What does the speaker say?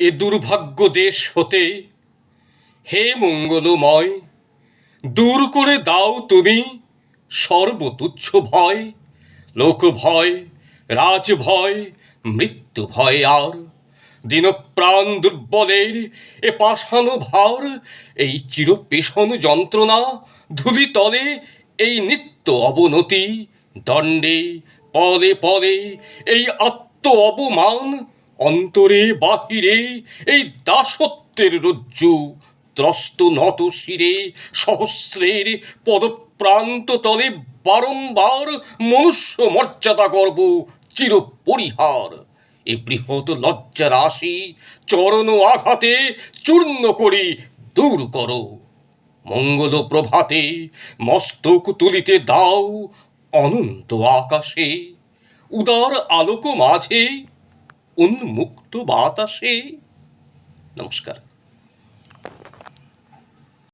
এ দুর্ভাগ্য দেশ হতে হে মঙ্গলময়, দূর করে দাও তুমি সর্বতুচ্ছ ভয়, লোক ভয়, রাজ ভয়, মৃত্যু ভয় আর। দিনপ্রাণ দুর্বলের এ পাষাণ ভার, এই চিরপেশন যন্ত্রণা ধুলি তলে এই নিত্য অবনতি, দণ্ডে পদে পদে এই আত্ম অপমান অন্তরে বাহিরে এই দাসত্বের রজ্জু, ত্রস্ত নত শিরে, সহস্রের পদপ্রান্ত তলে বারংবার মনুষ্য মর্যাদা গর্ব চির পরিহার এ বৃহৎ লজ্জা রাশি চরণ আঘাতে চূর্ণ করি দূর করো। মঙ্গল প্রভাতে মস্তক তুলিতে দাও অনন্ত আকাশে। উদার আলোক মাঝে উন্মুক্ত বাতাসে। নমস্কার।